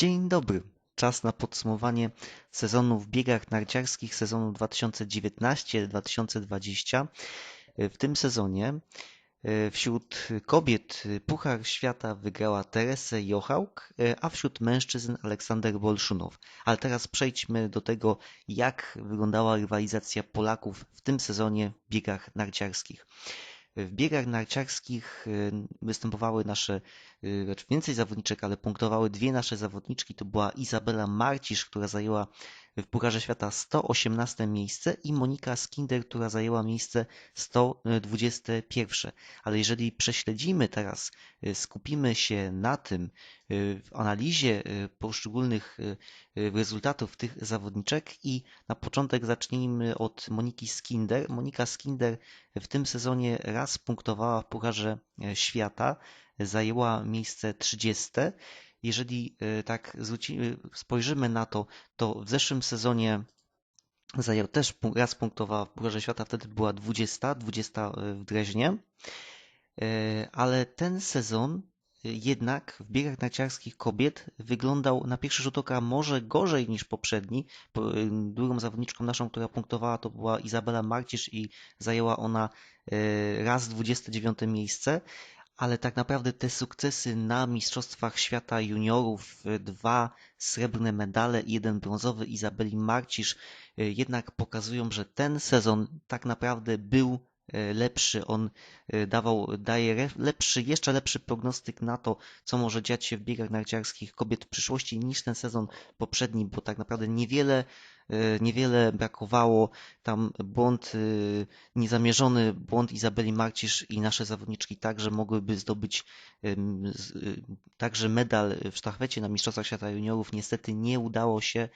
Dzień dobry. Czas na podsumowanie sezonu w biegach narciarskich sezonu 2019-2020. W tym sezonie e, wśród kobiet Puchar Świata wygrała Teresę Jochałk, e, a wśród mężczyzn Aleksander Bolszunow. Ale teraz przejdźmy do tego, jak wyglądała rywalizacja Polaków w tym sezonie w biegach narciarskich. W biegach narciarskich występowały nasze, znaczy więcej zawodniczek, ale punktowały dwie nasze zawodniczki. To była Izabela Marcisz, która zajęła w Pucharze Świata 118 miejsce i Monika Skinder, która zajęła miejsce 121. Ale jeżeli prześledzimy teraz, y, skupimy się na tym, w analizie poszczególnych rezultatów tych zawodniczek i na początek zacznijmy od Moniki Skinder. Monika Skinder w tym sezonie raz punktowała w Pucharze Świata, zajęła miejsce 30. Jeżeli e, tak spojrzymy na to, to w zeszłym sezonie zajął też raz punktowała w Pucharze Świata, wtedy była 20, 20 w Dreźnie, ale ten sezon jednak w biegach narciarskich kobiet wyglądał na pierwszy rzut oka może gorzej niż poprzedni. Drugą zawodniczką naszą, która punktowała to była Izabela Marcisz i zajęła ona raz 29 miejsce, ale tak naprawdę te sukcesy na Mistrzostwach Świata Juniorów, e, dwa srebrne medale i jeden brązowy Izabeli Marcisz e, jednak pokazują, że ten sezon tak naprawdę był E, lepszy, on dawał, daje lepszy, jeszcze lepszy prognostyk na to, co może dziać się w biegach narciarskich kobiet w przyszłości niż ten sezon poprzedni, bo tak naprawdę niewiele, niewiele brakowało. Tam błąd, niezamierzony błąd Izabeli Marcisz i nasze zawodniczki także mogłyby zdobyć także medal w sztachwecie na Mistrzostwach Świata Juniorów. Niestety nie udało się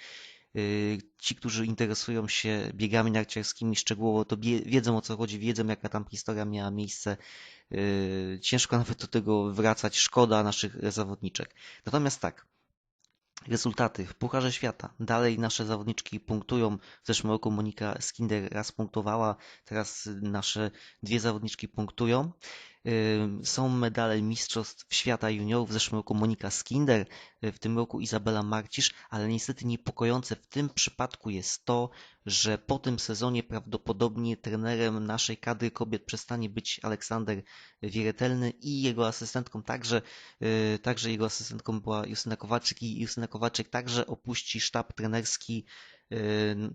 Y, ci, którzy interesują się biegami narciarskimi szczegółowo, to wiedzą o co chodzi, wiedzą jaka tam historia miała miejsce. Y, ciężko nawet do tego wracać, szkoda naszych zawodniczek. Natomiast tak, Rezultaty w Pucharze Świata. Dalej nasze zawodniczki punktują. W zeszłym roku Monika Skinder raz punktowała, teraz nasze dwie zawodniczki punktują. Są medale Mistrzostw Świata Juniorów. W zeszłym roku Monika Skinder, y, w tym roku Izabela Marcisz, ale niestety niepokojące w tym przypadku jest to, że po tym sezonie prawdopodobnie trenerem naszej kadry kobiet przestanie być Aleksander Wieretelny i jego asystentką także, y, także jego asystentką była Justyna Kowaczyk i Justyna Kowaczyk także opuści sztab trenerski y,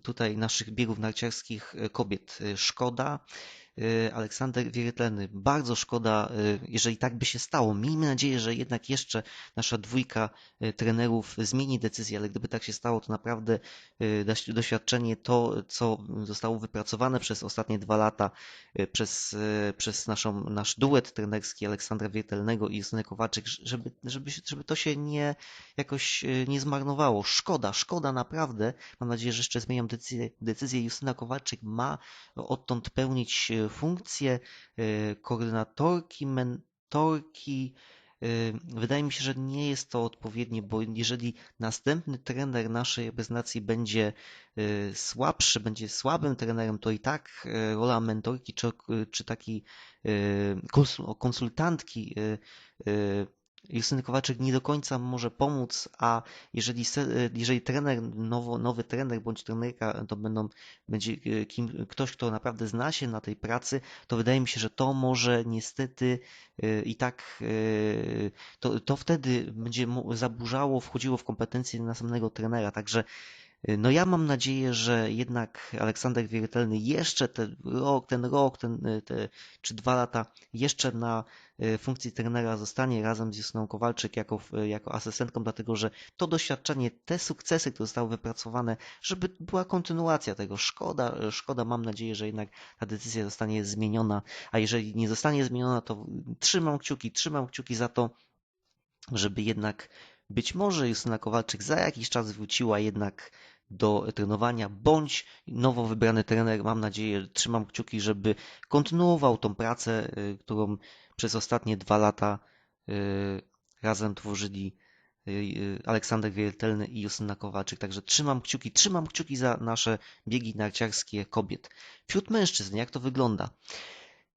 tutaj naszych biegów narciarskich kobiet. Szkoda. Y, Aleksander Wiertleny. Bardzo szkoda, y, jeżeli tak by się stało. Miejmy nadzieję, że jednak jeszcze nasza dwójka y, trenerów zmieni decyzję, ale gdyby tak się stało, to naprawdę doświadczenie, to co zostało wypracowane przez ostatnie dwa lata przez, przez naszą, nasz duet trenerski Aleksandra Wiertelnego i Justyny Kowaczyk, żeby, żeby, żeby to się nie jakoś nie zmarnowało. Szkoda, szkoda naprawdę. Mam nadzieję, że jeszcze zmienią decyzję. decyzję. Justyna Kowaczyk ma odtąd pełnić funkcję y, koordynatorki, mentorki. Y, wydaje mi się, że nie jest to odpowiednie, bo jeżeli następny trener naszej reprezentacji będzie y, słabszy, będzie słabym trenerem, to i tak rola mentorki czy, czy takiej konsultantki Justyny Kowaczyk nie do końca może pomóc, a jeżeli, jeżeli trener, nowo, nowy trener bądź trenerka to będą, będzie e, kim, ktoś, kto naprawdę zna się na tej pracy, to wydaje mi się, że to może niestety e, i tak e, to, to wtedy będzie zaburzało, wchodziło w kompetencje następnego trenera, także no ja mam nadzieję, że jednak Aleksander Wiertelny jeszcze ten rok, ten rok, ten, te, czy dwa lata jeszcze na e, funkcji trenera zostanie razem z Justyną Kowalczyk jako, jako asystentką, dlatego że to doświadczenie, te sukcesy, które zostały wypracowane, żeby była kontynuacja tego. Szkoda, szkoda, mam nadzieję, że jednak ta decyzja zostanie zmieniona, a jeżeli nie zostanie zmieniona, to trzymam kciuki, trzymam kciuki za to, żeby jednak być może Justyna Kowalczyk za jakiś czas wróciła jednak do trenowania, bądź nowo wybrany trener, mam nadzieję, trzymam kciuki, żeby kontynuował tą pracę, y, którą przez ostatnie dwa lata y, razem tworzyli y, Aleksander Wiertelny i Justyna Kowalczyk. Także trzymam kciuki, trzymam kciuki za nasze biegi narciarskie kobiet. Wśród mężczyzn, jak to wygląda?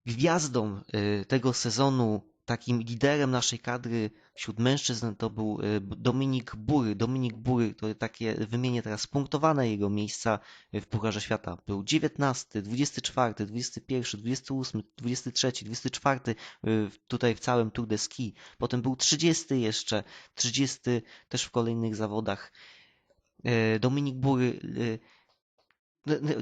Gwiazdą tego sezonu takim liderem naszej kadry wśród mężczyzn to był Dominik Bury. Dominik Bury to takie wymienię teraz punktowane jego miejsca w Pucharze Świata. Był 19, 24, 21, 28, 23, 24 tutaj w całym Tour de Ski. Potem był 30 jeszcze, 30 też w kolejnych zawodach. Dominik Bury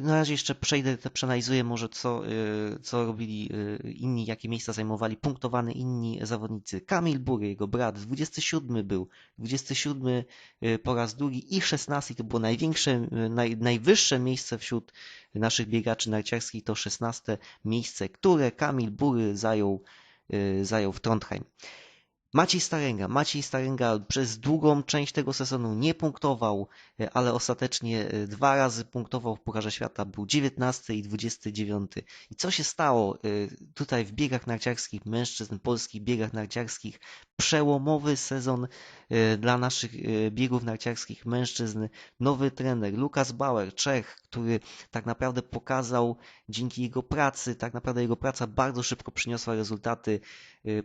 na razie jeszcze przejdę, przeanalizuję może co, y, co robili y, inni, jakie miejsca zajmowali punktowane inni zawodnicy. Kamil Bury, jego brat, 27 był, 27 y, po raz drugi i 16 to było największe, naj, najwyższe miejsce wśród naszych biegaczy narciarskich, to 16 miejsce, które Kamil Bury zajął, zajął w Trondheim. Maciej Starenga. Maciej Starenga przez długą część tego sezonu nie punktował, e, ale ostatecznie e, dwa razy punktował w Pucharze Świata. Był 19 i 29. I co się stało e, tutaj w biegach narciarskich mężczyzn, polskich biegach narciarskich? Przełomowy sezon dla naszych biegów narciarskich mężczyzn. Nowy trener Lukas Bauer, Czech, który tak naprawdę pokazał dzięki jego pracy, tak naprawdę jego praca bardzo szybko przyniosła rezultaty.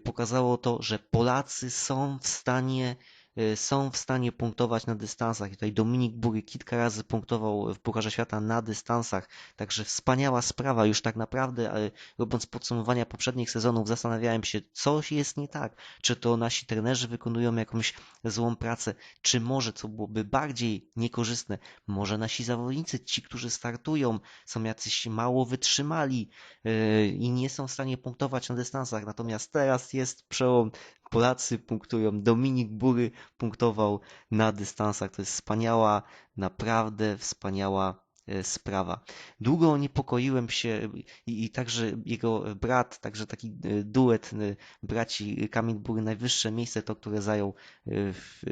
Pokazało to, że Polacy Polacy są w stanie Y, są w stanie punktować na dystansach. I tutaj Dominik Bury kilka razy punktował w Pucharze Świata na dystansach, także wspaniała sprawa. Już tak naprawdę, ale robiąc podsumowania poprzednich sezonów, zastanawiałem się, coś jest nie tak. Czy to nasi trenerzy wykonują jakąś złą pracę, czy może, co byłoby bardziej niekorzystne, może nasi zawodnicy, ci, którzy startują, są jacyś mało wytrzymali yy, i nie są w stanie punktować na dystansach. Natomiast teraz jest przełom Polacy punktują. Dominik Bury punktował na dystansach. To jest wspaniała, naprawdę wspaniała e, sprawa. Długo niepokoiłem się i, i, także jego brat, także taki e, duet e, braci Kamil Bury, najwyższe miejsce to, które zajął w,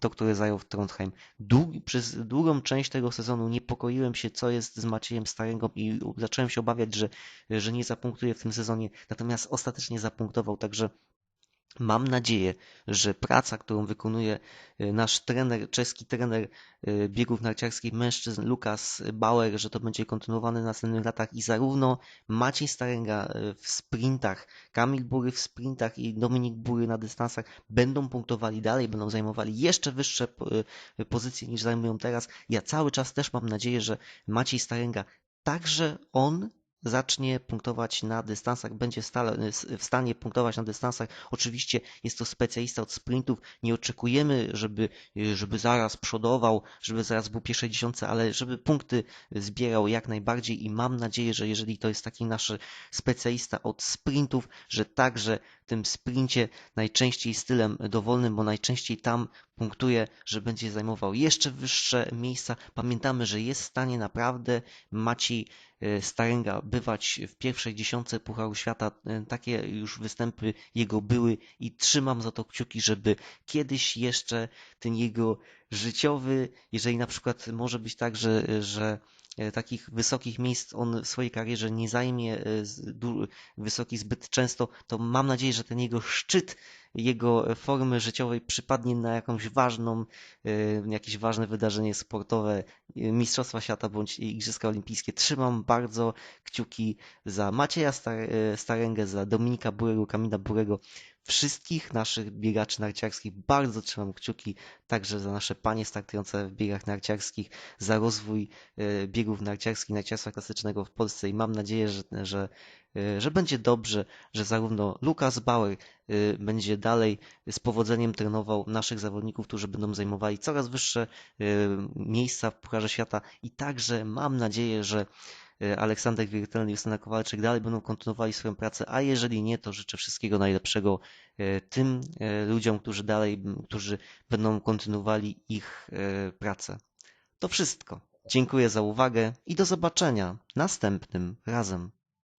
to, które zajął w Trondheim. Dług, przez długą część tego sezonu niepokoiłem się, co jest z Maciejem Staręgą i zacząłem się obawiać, że, że nie zapunktuje w tym sezonie, natomiast ostatecznie zapunktował, także Mam nadzieję, że praca, którą wykonuje e, nasz trener, czeski trener e, biegów narciarskich mężczyzn Lukas Bauer, że to będzie kontynuowane w następnych latach i zarówno Maciej Starenga e, w sprintach, Kamil Bury w sprintach i Dominik Bury na dystansach będą punktowali dalej, będą zajmowali jeszcze wyższe pozycje niż zajmują teraz. Ja cały czas też mam nadzieję, że Maciej Starenga także on zacznie punktować na dystansach, będzie stale, w stanie punktować na dystansach. Oczywiście jest to specjalista od sprintów. Nie oczekujemy, żeby, żeby zaraz przodował, żeby zaraz był pierwszej dziesiątce, ale żeby punkty zbierał jak najbardziej i mam nadzieję, że jeżeli to jest taki nasz specjalista od sprintów, że także tym sprincie najczęściej stylem dowolnym, bo najczęściej tam punktuje, że będzie zajmował jeszcze wyższe miejsca. Pamiętamy, że jest w stanie naprawdę Maciej e, Starenga bywać w pierwszej dziesiątce Pucharu Świata. E, takie już występy jego były i trzymam za to kciuki, żeby kiedyś jeszcze ten jego życiowy, jeżeli na przykład może być tak, że, że takich wysokich miejsc on w swojej karierze nie zajmie e, wysokich zbyt często, to mam nadzieję, że ten jego szczyt jego formy życiowej przypadnie na jakąś ważną, e, jakieś ważne wydarzenie sportowe, Mistrzostwa Świata bądź Igrzyska Olimpijskie. Trzymam bardzo kciuki za Macieja Starengę, za Dominika Burego, Kamila Burego, wszystkich naszych biegaczy narciarskich. Bardzo trzymam kciuki także za nasze panie startujące w biegach narciarskich, za rozwój e, biegów narciarskich, narciarstwa klasycznego w Polsce i mam nadzieję, że, że, e, że będzie dobrze, że zarówno Lukas Bauer e, będzie dalej z powodzeniem trenował naszych zawodników, którzy będą zajmowali coraz wyższe miejsca w Pucharze Świata i także mam nadzieję, że Aleksander Wirtelny i Justyna Kowalczyk dalej będą kontynuowali swoją pracę, a jeżeli nie, to życzę wszystkiego najlepszego e, tym e, ludziom, którzy dalej, którzy będą kontynuowali ich pracę. To wszystko. Dziękuję za uwagę i do zobaczenia następnym razem.